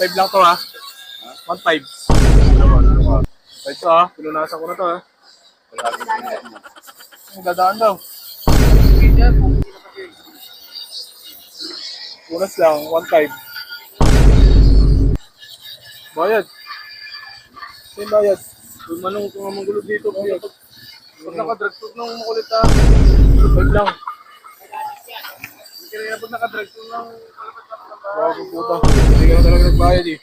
1.5 lang to ha. 1.5. Right to ha. Pinunasan ko na to ha. Ang dadaan daw. Punas lang, 1.5. Bayad. Yung bayad? Kung manong kung ang manggulo dito, bayad. Pag naka-drug food nung makulit ha. 1.5 lang. Kaya pag naka-drug food nung Bago puta. Hindi ka na talaga nagbayad eh.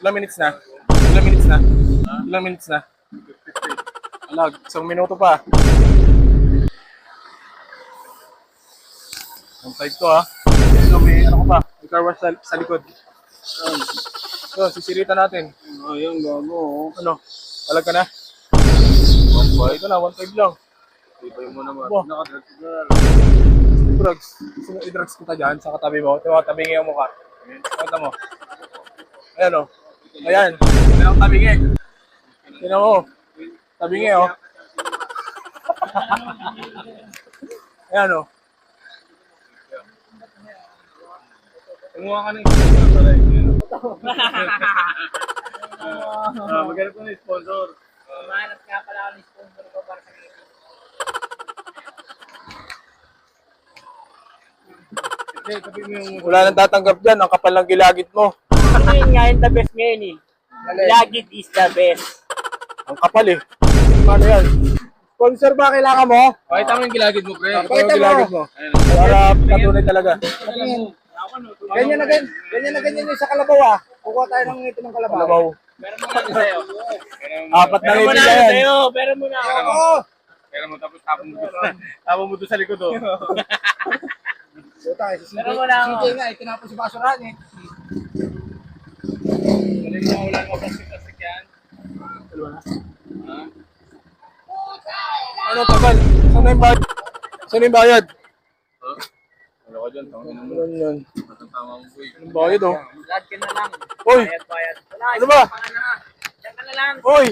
Ilang minutes na? Ilang minutes na? Ilang minutes na? Alag, isang minuto pa. Ang type to ha. Ito, may ano ko pa. May car wash sa, sa likod. Ayan. Ito, sisirita natin. Ayun, gago. Ano? Palag ka na? Ito na, 1.5 lang. Ibay mo naman. Ba? Naka-drugs na. Drugs. Gusto mo i-drugs kita dyan sa katabi mo. Ito, tabingi ang mukha. Pakita mo. Ayan o. Ayan. Ayan ang tabingi. Tingnan mo. Tabingi o. Ayan o. Kumuha ka ng sponsor. Ah, maghanap ko ng sponsor. Mahanap nga pala ako ng sponsor ko para sa ngayon. Hindi, sabi mo yung... Wala nang tatanggap dyan. Ang kapal ng gilagid mo. Yun nga yung the best ngayon eh. Lagit is the best. Ang kapal eh. Ano yan? Sponsor ba kailangan mo? Pakita mo yung gilagid mo, pre. Ito yung gilagid mo. Ayun. Para patunay talaga. Ganyan na ganyan, ganyan na ganyan yung sa kalabaw ah. Kukuha tayo ng ito ng kalabaw. Kalabaw. Pero muna ako sa'yo. Apat na ako yan. sa'yo. Pero muna ako. Oo. Kaya mo tapos tapon mo dito. Tama mo doon sa likod oh. Puta, si CJ, Pero wala si ako. CJ nga, eh, tinapos si basurahan eh. Galing mo, wala mo plastic-plastic yan. Ano tagal? Saan na yung bayad? Saan na yung bayad? Wala ka dyan, tangin mo. Ano yun? Tama mo, boy. Yung bayad oh. Lad ka na lang. Hoy! Bayad, bayad. Wala, Ano ba? isang na. Diyan ka na lang. Hoy!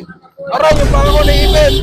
Aray, yung panga ko naipit!